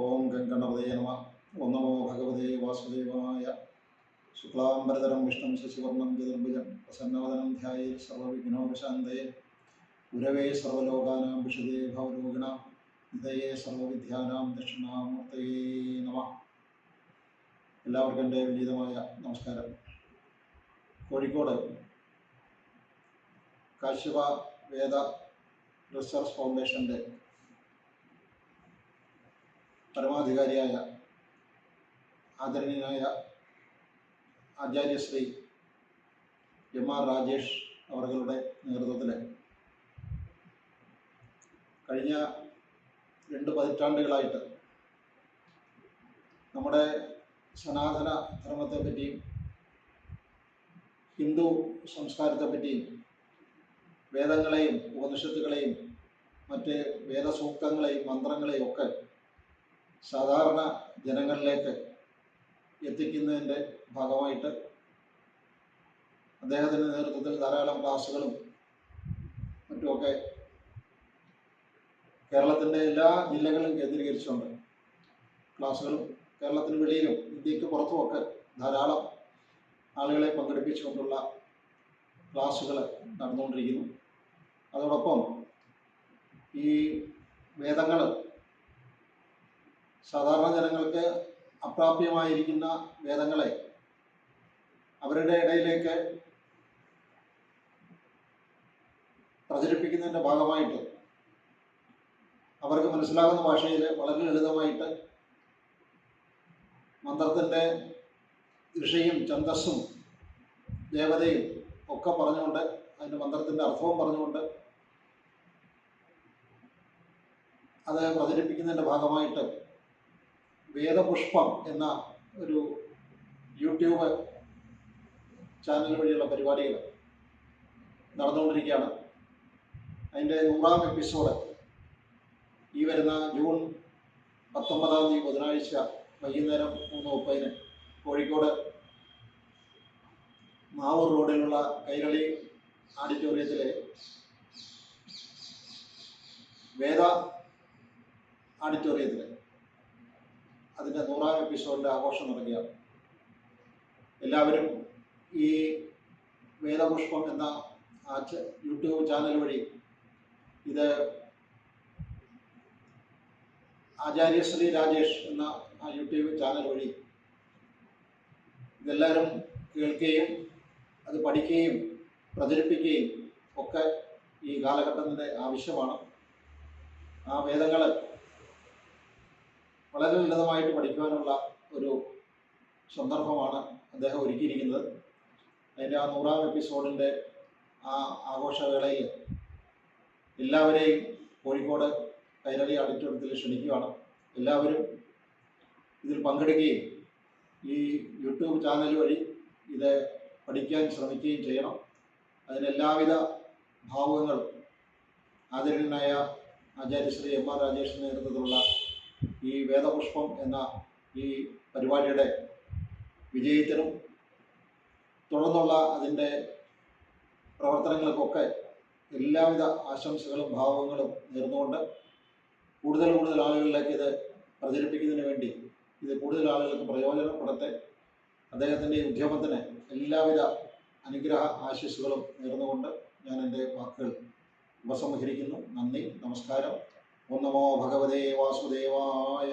ഓം ഗംഗണപതേ നമ. ഓം നമോ ഭഗവതേ വാസുദേവായ. ശുക്ലാംബരതരം വിഷ്ണു ശശിവർണം ചതുർഭുജം പ്രസന്നവദനം ധ്യായ സർവവിഘ്നോപശാന്തയെ. ഗുരവേ സർവലോകാനാം വിഷുദേ ഭവരോഗിണാം. ഹൃദയേ സർവവിദ്യാനാം ദക്ഷിണാമൂർത്തേ നമ. എല്ലാവർക്കും എന്റെ വിനീതമായ നമസ്കാരം. കോഴിക്കോട് കാശ്യപ വേദ റിസർച്ച് ഫൗണ്ടേഷന്റെ പരമാധികാരിയായ ആദരണീയനായ ആചാര്യശ്രീ എം ആർ രാജേഷ് അവരുടെ നേതൃത്വത്തിൽ കഴിഞ്ഞ രണ്ട് പതിറ്റാണ്ടുകളായിട്ട് നമ്മുടെ സനാതന ധർമ്മത്തെപ്പറ്റിയും ഹിന്ദു സംസ്കാരത്തെപ്പറ്റിയും വേദങ്ങളെയും ഉപനിഷത്തുകളെയും മറ്റ് വേദസൂക്തങ്ങളെയും മന്ത്രങ്ങളെയും ഒക്കെ സാധാരണ ജനങ്ങളിലേക്ക് എത്തിക്കുന്നതിന്റെ ഭാഗമായിട്ട് അദ്ദേഹത്തിന്റെ നേതൃത്വത്തിൽ ധാരാളം ക്ലാസ്സുകളും മറ്റുമൊക്കെ കേരളത്തിന്റെ എല്ലാ ജില്ലകളിലും കേന്ദ്രീകരിച്ചുകൊണ്ട് ക്ലാസ്സുകളും കേരളത്തിന് വെളിയിലും ഇന്ത്യയ്ക്ക് പുറത്തുമൊക്കെ ധാരാളം ആളുകളെ പങ്കെടുപ്പിച്ചുകൊണ്ടുള്ള ക്ലാസ്സുകൾ നടന്നുകൊണ്ടിരിക്കുന്നു. അതോടൊപ്പം ഈ വേദങ്ങൾ സാധാരണ ജനങ്ങൾക്ക് അപ്രാപ്യമായിരിക്കുന്ന വേദങ്ങളെ അവരുടെ ഇടയിലേക്ക് പ്രചരിപ്പിക്കുന്നതിന്റെ ഭാഗമായിട്ട് അവർക്ക് മനസ്സിലാകുന്ന ഭാഷയിൽ വളരെ ലളിതമായിട്ട് മന്ത്രത്തിന്റെ ഋഷയും ഛന്തസ്സും ദേവതയും ഒക്കെ പറഞ്ഞുകൊണ്ട് അതിന്റെ മന്ത്രത്തിന്റെ അർത്ഥവും പറഞ്ഞുകൊണ്ട് അത് പ്രചരിപ്പിക്കുന്നതിന്റെ ഭാഗമായിട്ട് വേദപുഷ്പം എന്ന ഒരു യൂട്യൂബ് ചാനൽ വഴിയുള്ള പരിപാടികൾ നടന്നുകൊണ്ടിരിക്കുകയാണ്. അതിന്റെ നൂറാം എപ്പിസോഡ് ഈ വരുന്ന ജൂൺ പത്തൊമ്പതാം തീയതി ബുധനാഴ്ച വൈകുന്നേരം മൂന്ന് മുപ്പതിന് കോഴിക്കോട് മാവൂർ റോഡിലുള്ള കൈരളി ഓഡിറ്റോറിയത്തിലെ വേദ ഓഡിറ്റോറിയത്തിൽ അതിന്റെ നൂറാം എപ്പിസോഡിന്റെ ആഘോഷം നടക്കുകയാണ് എല്ലാവരും ഈ വേദപുഷ്പം എന്ന ആ യൂട്യൂബ് ചാനൽ വഴി ഇത് ആചാര്യശ്രീ രാജേഷ് എന്ന ആ യൂട്യൂബ് ചാനൽ വഴി ഇതെല്ലാവരും കേൾക്കുകയും അത് പഠിക്കുകയും പ്രചരിപ്പിക്കുകയും ഒക്കെ ഈ കാലഘട്ടത്തിന്റെ ആവശ്യമാണ്. ആ വേദങ്ങൾ വളരെ ലളിതമായിട്ട് പഠിക്കുവാനുള്ള ഒരു സന്ദർഭമാണ് അദ്ദേഹം ഒരുക്കിയിരിക്കുന്നത്. അതിന്റെ ആ നൂറാം എപ്പിസോഡിന്റെ ആ ആഘോഷവേളയിൽ എല്ലാവരെയും കോഴിക്കോട് കൈരളി ഓഡിറ്റോറിയത്തിൽ ക്ഷണിക്കുകയാണ്. എല്ലാവരും ഇതിൽ പങ്കെടുക്കുകയും ഈ യൂട്യൂബ് ചാനൽ വഴി ഇത് പഠിക്കാൻ ശ്രമിക്കുകയും ചെയ്യണം. അതിന് എല്ലാവിധ ഭാവുകങ്ങളും ആദരണീയനായ ആചാര്യശ്രീ എം ആർ രാജേഷിന്റെ നേതൃത്വത്തിലുള്ള ഈ വേദപുഷ്പം എന്ന ഈ പരിപാടിയുടെ വിജയത്തിനും തുടർന്നുള്ള അതിന്റെ പ്രവർത്തനങ്ങൾക്കൊക്കെ എല്ലാവിധ ആശംസകളും ഭാവങ്ങളും നേർന്നുകൊണ്ട് കൂടുതൽ കൂടുതൽ ആളുകളിലേക്ക് ഇത് പ്രചരിപ്പിക്കുന്നതിന് വേണ്ടി ഇത് കൂടുതൽ ആളുകൾക്ക് പ്രയോജനപ്പെടട്ടെ അദ്ദേഹത്തിന്റെ ഉദ്യമത്തിന് എല്ലാവിധ അനുഗ്രഹ ആശിസ്സുകളും നേർന്നുകൊണ്ട് ഞാൻ എന്റെ വാക്കുകൾ ഉപസംഹരിക്കുന്നു. നന്ദി നമസ്കാരം. ఓం నమో భగవదే వాసుదేవాయ